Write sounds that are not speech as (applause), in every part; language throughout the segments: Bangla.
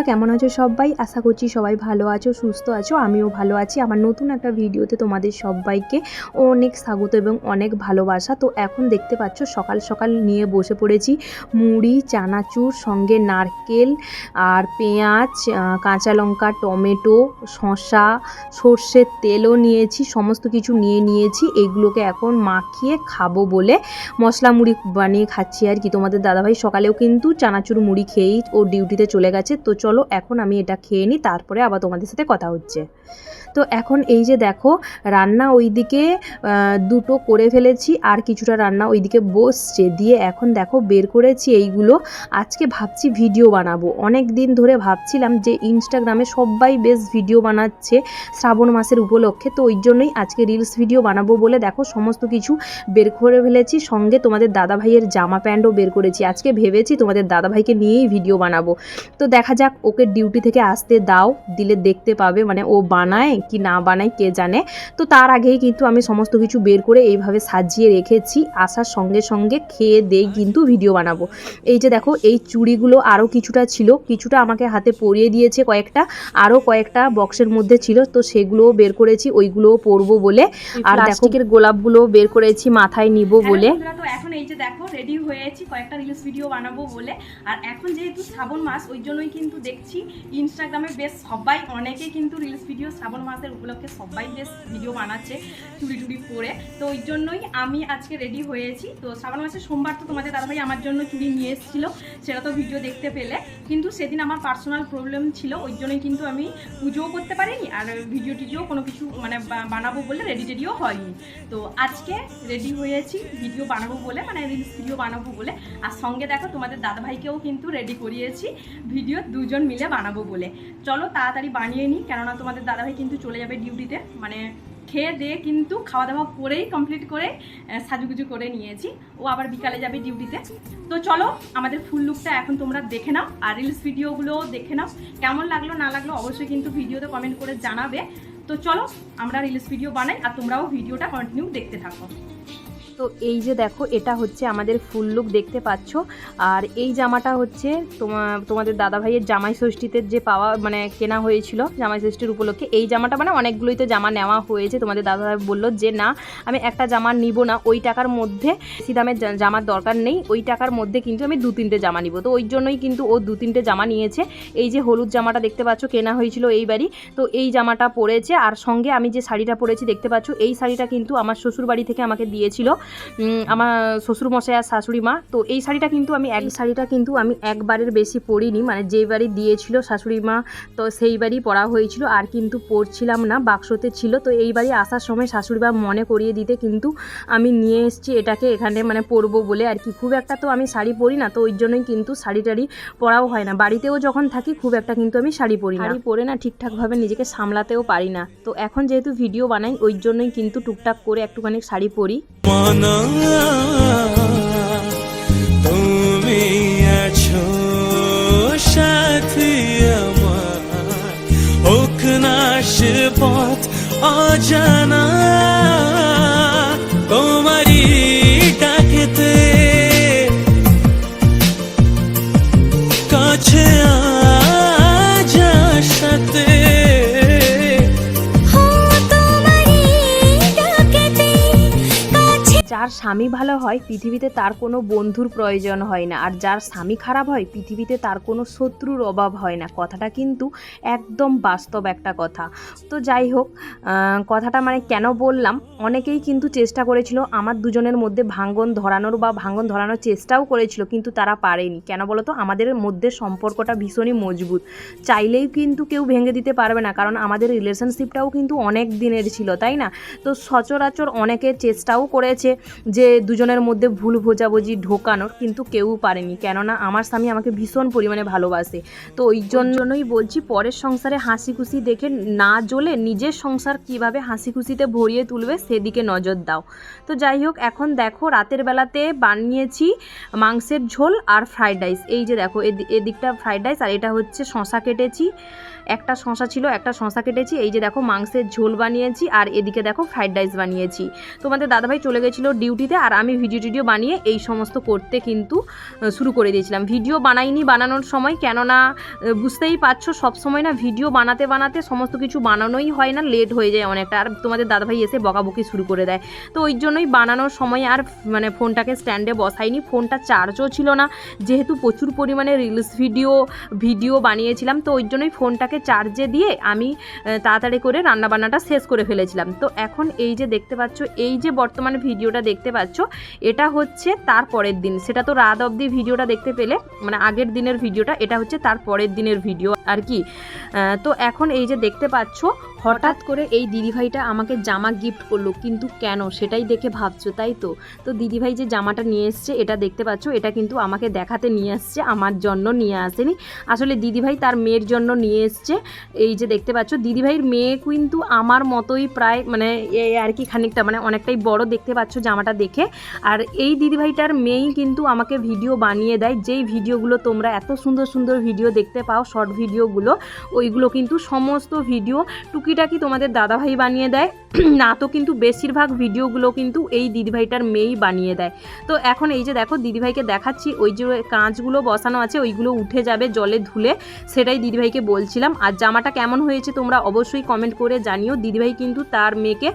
বন্ধুরা, কেমন আছো সবাই? আশা করছি সবাই ভালো আছো, সুস্থ আছো, আমিও ভালো আছি। আমার নতুন একটা ভিডিওতে তোমাদের সবাইকে অনেক স্বাগত এবং অনেক ভালোবাসা। তো এখন দেখতে পাচ্ছ, সকাল সকাল নিয়ে বসে পড়েছি। মুড়ি, চানাচুর, সঙ্গে নারকেল আর পেঁয়াজ কাঁচা লঙ্কা, টমেটো, শসা, সর্ষের তেলও নিয়েছি, সমস্ত কিছু নিয়ে নিয়েছি। এগুলোকে এখন মাখিয়ে খাব বলে মশলা মুড়ি বানিয়ে খাচ্ছি আর কি। তোমাদের দাদাভাই সকালেও কিন্তু চানাচুর মুড়ি খেয়েই ও ডিউটিতে চলে গেছে। তো চলো এখন আমি এটা খেয়ে নিই, তারপরে আবার তোমাদের সাথে কথা হচ্ছে। তো এখন এই যে দেখো, রান্না ওইদিকে দুটো করে ফেলেছি, আর কিছুটা রান্না ওইদিকে বসছে। দিয়ে এখন দেখো, বের করেছি এইগুলো। আজকে ভাবছি ভিডিও বানাবো। অনেক দিন ধরে ভাবছিলাম যে ইনস্টাগ্রামে সবাই বেশ ভিডিও বানাচ্ছে শ্রাবণ মাসের উপলক্ষে। তো ওই জন্যই আজকে রিলস ভিডিও বানাবো বলে দেখো, সমস্ত কিছু বের করে ফেলেছি। সঙ্গে তোমাদের দাদা ভাইয়ের জামা প্যান্টও বের করেছি। আজকে ভেবেছি তোমাদের দাদা ভাইকে নিয়েই ভিডিও বানাবো। তো দেখা যাক ওকে ডিউটি থেকে আসতে দাও দিলে দেখতে পাবে মানে ও বানায় কি না বানায় কে জানে। তো তার আগেই কিন্তু আমি সমস্ত কিছু বের করে এইভাবে সাজিয়ে রেখেছি। আসার সঙ্গে সঙ্গে খেয়ে দেই কিন্তু ভিডিও বানাবো। এই যে দেখো এই চুড়িগুলো আরও কিছুটা ছিল কিছুটা আমাকে হাতে পরিয়ে দিয়েছে কয়েকটা আরও কয়েকটা বক্সের মধ্যে ছিল তো সেগুলোও বের করেছি ওইগুলোও পরবো বলে। আর দেখো গোলাপগুলো বের করেছি মাথায় নিব বলে। তো এখন এই যে দেখো রেডি হয়েছি কয়েকটা রিলস ভিডিও বানাবো বলে। আর এখন যেহেতু শ্রাবণ মাস ওই জন্যই কিন্তু দেখছি। ইনস্টাগ্রামে বেশ সবাই, অনেকে কিন্তু রিলস ভিডিও শ্রাবণ মাসের উপলক্ষে সবাই বেশ ভিডিও বানাচ্ছে চুড়ি টুড়ি পরে তো ওই জন্যই আমি আজকে রেডি হয়েছি। তো শ্রাবণ মাসের সোমবার তো তোমাদের দাদাভাই আমার জন্য চুড়ি নিয়ে এসেছিল, সেটা তো ভিডিও দেখতে পেলে। কিন্তু সেদিন আমার পার্সোনাল প্রবলেম ছিল, ওই জন্যই কিন্তু আমি পুজোও করতে পারিনি আর ভিডিও টিডিও কোনো কিছু মানে বানাবো বলে রেডি টেডিও হয়নি। তো আজকে রেডি হয়েছি ভিডিও বানাবো বলে মানে রিলস ভিডিও বানাবো বলে। আর সঙ্গে দেখো তোমাদের দাদাভাইকেও কিন্তু রেডি করিয়েছি। ভিডিও দুজন মিলে বানাবো বলে। চলো তাড়াতাড়ি বানিয়ে নিই, কেননা তোমাদের দাদাভাই কিন্তু চলে যাবে ডিউটিতে। মানে খেয়ে দিয়ে কিন্তু খাওয়া দাওয়া করেই কমপ্লিট করে সাজুগুজু করে নিয়েছি। ও আবার বিকালে যাবে ডিউটিতে। তো চলো, আমাদের ফুল লুকটা এখন তোমরা দেখে নাও, আর রিলস ভিডিওগুলো দেখে নাও। কেমন লাগল, না লাগল অবশ্যই কিন্তু ভিডিওতে কমেন্ট করে জানাবে। তো চলো, আমরা রিলস ভিডিও বানাই, আর তোমরাও ভিডিওটা কন্টিনিউ দেখতে থাকো। তো এই যে দেখো, এটা হচ্ছে আমাদের ফুল লুক দেখতে পাচ্ছ। আর এই জামাটা হচ্ছে তোমা- তোমাদের দাদা ভাইয়ের জামাই ষষ্ঠীতে যে পাওয়া মানে কেনা হয়েছিল জামাই ষষ্ঠীর উপলক্ষে, এই জামাটা মানে অনেকগুলোই তো জামা নেওয়া হয়েছে, তোমাদের দাদা ভাই বলল যে, না, আমি একটা জামা নিব না, ওই টাকার মধ্যে বেশি দামের জামার দরকার নেই, ওই টাকার মধ্যে কিন্তু আমি দু তিনটে জামা নিব। তো ওই জন্যই কিন্তু ও দু তিনটে জামা নিয়েছে। এই যে হলুদ জামাটা দেখতে পাচ্ছ, কেনা হয়েছিল এই বাড়ি তো এই জামাটা পরেছে, আর সঙ্গে আমি যে শাড়িটা পরেছি, দেখতে পাচ্ছ, এই শাড়িটা কিন্তু আমার শ্বশুর বাড়ি থেকে আমাকে দিয়েছিল। আমার শ্বশুরমশাই আর শাশুড়ি মা। তো এই শাড়িটা কিন্তু আমি এক শাড়িটা কিন্তু আমি একবারের বেশি পরিনি। মানে যেই বাড়ি দিয়েছিল শাশুড়ি মা তো সেই বাড়ি পরা হয়েছিল। আর কিন্তু পরছিলাম না বাক্সতে ছিল। তো এই বাড়ি আসার সময় শাশুড়ি মা মনে করিয়ে দিতে কিন্তু আমি নিয়ে এসেছি এটাকে এখানে মানে পরবো বলে। আর কি খুব একটা তো আমি শাড়ি পরি না তো ওই জন্যই কিন্তু শাড়ি টাড়ি পরাও হয় না। বাড়িতেও যখন থাকি খুব একটা কিন্তু আমি শাড়ি পরি না। শাড়ি পরে না ঠিকঠাকভাবে নিজেকে সামলাতেও পারি না। তো এখন যেহেতু ভিডিও বানাই ওই জন্যই কিন্তু টুকটাক করে একটুখানি শাড়ি পরি। আমার। হোক না সে পথ অজানা। যার স্বামী ভালো হয়, পৃথিবীতে তার কোনো বন্ধুর প্রয়োজন হয় না। আর যার স্বামী খারাপ হয়, পৃথিবীতে তার কোনো শত্রুর অভাব হয় না। কথাটা কিন্তু একদম বাস্তব একটা কথা। তো যাই হোক কথাটা মানে কেন বললাম? অনেকেই কিন্তু চেষ্টা করেছিল আমার দুজনের মধ্যে ভাঙ্গন ধরানোর বা ভাঙ্গন ধরানোর চেষ্টাও করেছিল, কিন্তু তারা পারেনি। কেন বলো তো? আমাদের মধ্যে সম্পর্কটা ভীষণই মজবুত। চাইলেই কিন্তু কেউ ভেঙে দিতে পারবে না, কারণ আমাদের রিলেশনশিপটাও কিন্তু অনেক দিনের ছিল, তাই না? তো সচরাচর অনেকে চেষ্টাও করেছে যে দুজনের মধ্যে ভুল বোঝাবুঝি ঢোকানোর কিন্তু কেউ পারেনি। কেননা আমার স্বামী আমাকে ভীষণ পরিমাণে ভালোবাসে। তো ওই জন্যই বলছি, পরের সংসারে হাসি খুশি দেখে না জ্বলে নিজের সংসার কীভাবে হাসি খুশিতে ভরিয়ে তুলবে সেদিকে নজর দাও। তো যাই হোক, এখন দেখো রাতের বেলাতে বানিয়েছি মাংসের ঝোল আর ফ্রাইড রাইস। এই যে দেখো, এদি- এদিকটা ফ্রাইড রাইস আর এটা হচ্ছে শশা কেটেছি। একটা শশা ছিল, একটা শশা কেটেছি, এই যে দেখো মাংসের ঝোল বানিয়েছি আর এদিকে দেখো ফ্রাইড রাইস বানিয়েছি। তোমাদের দাদাভাই চলে গেছিল ডিউটিতে আর আমি ভিডিও টিডিও বানিয়ে এই সমস্ত করতে কিন্তু শুরু করে দিয়েছিলাম। ভিডিও বানাইনি বানানোর সময়, কেননা বুঝতেই পারছ সব সময় না ভিডিও বানাতে বানাতে সমস্ত কিছু বানানোই হয় না, লেট হয়ে যায় অনেকটা। আর তোমাদের দাদাভাই এসে বকাবকি শুরু করে দেয়। তো ওই জন্যই বানানোর সময় আর মানে ফোনটাকে স্ট্যান্ডে বসাইনি, ফোনটা চার্জও ছিল না। যেহেতু প্রচুর পরিমাণে রিলস ভিডিও ভিডিও বানিয়েছিলাম, তো ওই জন্যই ফোনটাকে চার্জে দিয়ে আমি তাড়াতাড়ি করে রান্নাবান্নাটা শেষ করে ফেলেছিলাম। তো এখন এই যে দেখতে পাচ্ছ, এই যে বর্তমানে ভিডিওটা দেখতে পাচ্ছ, এটা হচ্ছে তার পরের দিন। সেটা তো রাত অবধি ভিডিওটা দেখতে পেলে মানে আগের দিনের ভিডিওটা, এটা হচ্ছে তার পরের দিনের ভিডিও আর কি। তো এখন এই যে দেখতে পাচ্ছ হঠাৎ করে এই দিদিভাইটা আমাকে জামা গিফট করল, কিন্তু কেন? সেটাই দেখে ভাবছ, তাই তো? তো দিদিভাই যে জামাটা নিয়ে এসছে, এটা দেখতে পাচ্ছ, এটা কিন্তু আমাকে দেখাতে নিয়ে আসছে, আমার জন্য নিয়ে আসেনি। আসলে দিদিভাই তার মেয়ের জন্য নিয়ে এসছে। এই যে দেখতে পাচ্ছ, দিদিভাইয়ের মেয়ে কিন্তু আমার মতোই প্রায় মানে এই আর কি খানিকটা মানে অনেকটাই বড় দেখতে পাচ্ছ জামাটা দেখে। আর এই দিদিভাইটার মেয়েই কিন্তু আমাকে ভিডিও বানিয়ে দেয়। যেই ভিডিওগুলো তোমরা এত সুন্দর সুন্দর ভিডিও দেখতে পাও, শর্ট ভিডিওগুলো, ওইগুলো কিন্তু সমস্ত ভিডিও টুকিটাকি তোমাদের দাদাভাই বানিয়ে দেয়? (clears throat) না তো কিন্তু বেশিরভাগ ভিডিওগুলো কিন্তু এই দিদিভাইটার মেয়েই বানিয়ে দেয়। তো এখন এই যে দেখো, দিদিভাইকে দেখাচ্ছি, ওই যে কাঁচগুলো বসানো আছে, ওইগুলো উঠে যাবে জলে ধুলে, সেটাই দিদিভাইকে বলছিলাম। আর জামাটা কেমন হয়েছে তোমরা অবশ্যই কমেন্ট করে জানিও। দিদিভাই কিন্তু তার মেয়েকে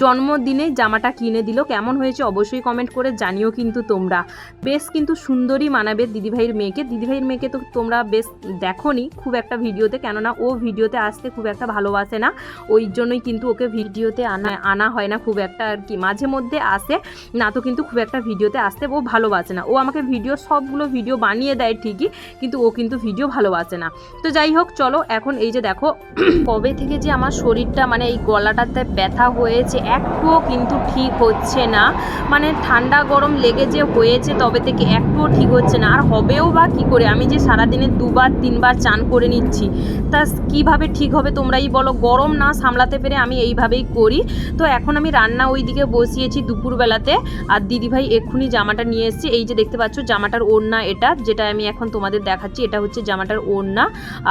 জন্মদিনে জামাটা কিনে দিল। কেমন হয়েছে অবশ্যই কমেন্ট করে জানিও কিন্তু তোমরা। বেশ কিন্তু সুন্দরই মানাবে দিদিভাইয়ের মেয়েকে। দিদিভাইয়ের মেয়েকে তো তোমরা বেশ দেখোনি খুব একটা ভিডিওতে, কেননা ও ভিডিওতে আসতে খুব একটা ভালোবাসে না। ওই জন্যই কিন্তু ওকে ভিডিওতে আনা আনা হয় না, খুব একটা আর কি। মাঝে মধ্যে আসে না তো কিন্তু খুব একটা ভিডিওতে আসতে ও ভালোবাসে না। ও আমাকে ভিডিও, সবগুলো ভিডিও বানিয়ে দেয় ঠিকই, কিন্তু ও কিন্তু ভিডিও ভালোবাসে না। তো যাই হোক, চলো এখন এই যে দেখো, (clears throat) কবে থেকে যে আমার শরীরটা মানে এই গলাটাতে ব্যথা হয়েছে, একটুও কিন্তু ঠিক হচ্ছে না। মানে ঠান্ডা গরম লেগে যে হয়েছে, তবে থেকে একটুও ঠিক হচ্ছে না। আর হবেও বা কি করে? আমি যে সারাদিনে দুবার, তিনবার চান করে নিচ্ছি, তা কীভাবে ঠিক হবে তোমরাই বলো? গরম না সামলাতে পেরে আমি এইভাবেই করি। তো এখন আমি রান্না ওইদিকে বসিয়েছি দুপুরবেলাতে। আর দিদিভাই এক্ষুনি জামাটা নিয়ে এসেছে। এই যে দেখতে পাচ্ছ জামাটার ওড়না এটা, যেটা আমি এখন তোমাদের দেখাচ্ছি, এটা হচ্ছে জামাটার ওড়না।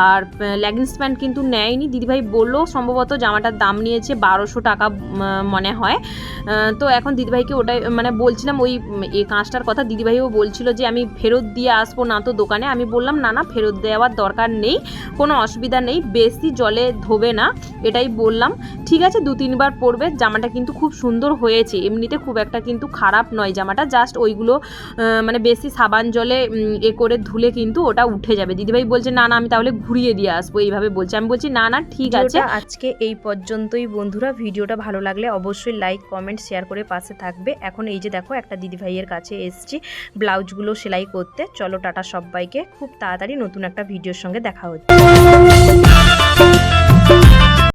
আর লেগিংস প্যান্ট কিন্তু নেয়নি। দিদিভাই বলল সম্ভবত জামাটার দাম নিয়েছে বারোশো টাকা মনে হয়। তো এখন দিদিভাইকে ওটাই মানে বলছিলাম ওই এই কাঁচটার কথা। দিদিভাইও বলছিল যে আমি ফেরত দিয়ে আসব না তো দোকানে। আমি বললাম, না না, ফেরত দেওয়ার দরকার নেই। কোনো অসুবিধা নেই। বেশি জলে ধোবে না। এটাই বললাম। ঠিক আছে দু তিনবার পরবে জামাটা কিন্তু খুব সুন্দর হয়েছে। এমনিতে খুব একটা কিন্তু খারাপ নয় জামাটা জাস্ট ওইগুলো মানে বেশি সাবান জলে এ করে ধুলে কিন্তু ওটা উঠে যাবে। দিদিভাই বলছে না না আমি তাহলে ঘুরিয়ে দিয়ে আসব। এইভাবে বলছে। আমি বলছি না না ঠিক আছে। আজকে এই পর্যন্তই বন্ধুরা। ভিডিওটা ভালো লাগলে অবশ্যই লাইক কমেন্ট শেয়ার করে পাশে থাকবে। এখন এই যে দেখো একটা দিদিভাইয়ের কাছে এসছি ব্লাউজগুলো সেলাই করতে। চলো টাটা সবাইকে। খুব তাড়াতাড়ি নতুন একটা ভিডিওর সঙ্গে দেখা হচ্ছে।